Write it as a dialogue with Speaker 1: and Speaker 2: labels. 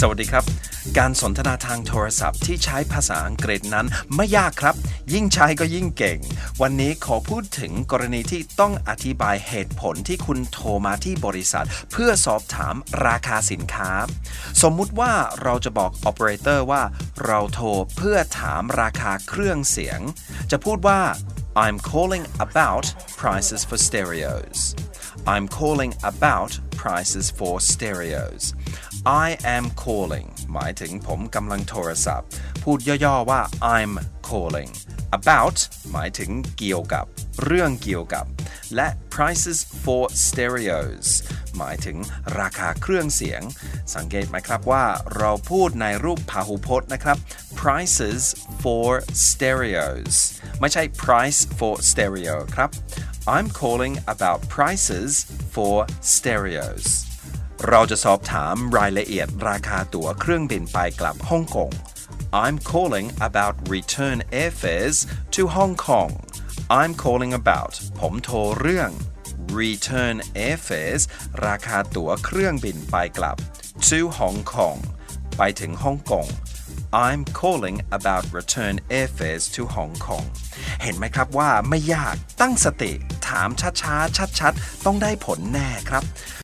Speaker 1: สวัสดีครับ การสนทนาทางโทรศัพท์ที่ใช้ภาษาอังกฤษนั้นไม่ยากครับ ยิ่งใช้ก็ยิ่งเก่ง วันนี้ขอพูดถึงกรณีที่ต้องอธิบายเหตุผลที่คุณโทรมาที่บริษัท เพื่อสอบถามราคาสินค้า สมมุติว่าเราจะบอก operator ว่า เราโทรเพื่อถามราคาเครื่องเสียง จะพูดว่า I'm calling about prices for stereos I'm calling about prices for stereos I am calling หมายถึงผมกำลังโทรศัพท์ พูดย่อๆว่า I'm calling about หมายถึงเกี่ยวกับ เรื่องเกี่ยวกับ และ prices for stereos หมายถึงราคาเครื่องเสียง สังเกตไหมครับว่าเราพูดในรูปพหูพจน์นะครับ prices for stereos ไม่ใช่ price for stereo ครับ I'm calling about prices for stereos เราจะสอบถามรายละเอียดราคาตั๋วเครื่องบินไปกลับฮ่องกง I'm calling about return airfares to Hong Kong I'm calling about ผมโทรเรื่อง return airfares ราคาตั๋วเครื่องบินไปกลับ to Hong Kong ไปถึงฮ่องกง I'm calling about return airfares to Hong Kong เห็นไหมครับว่าไม่ยากตั้งสติ ถามช้าๆ ชัดๆ ต้องได้ผลแน่ครับ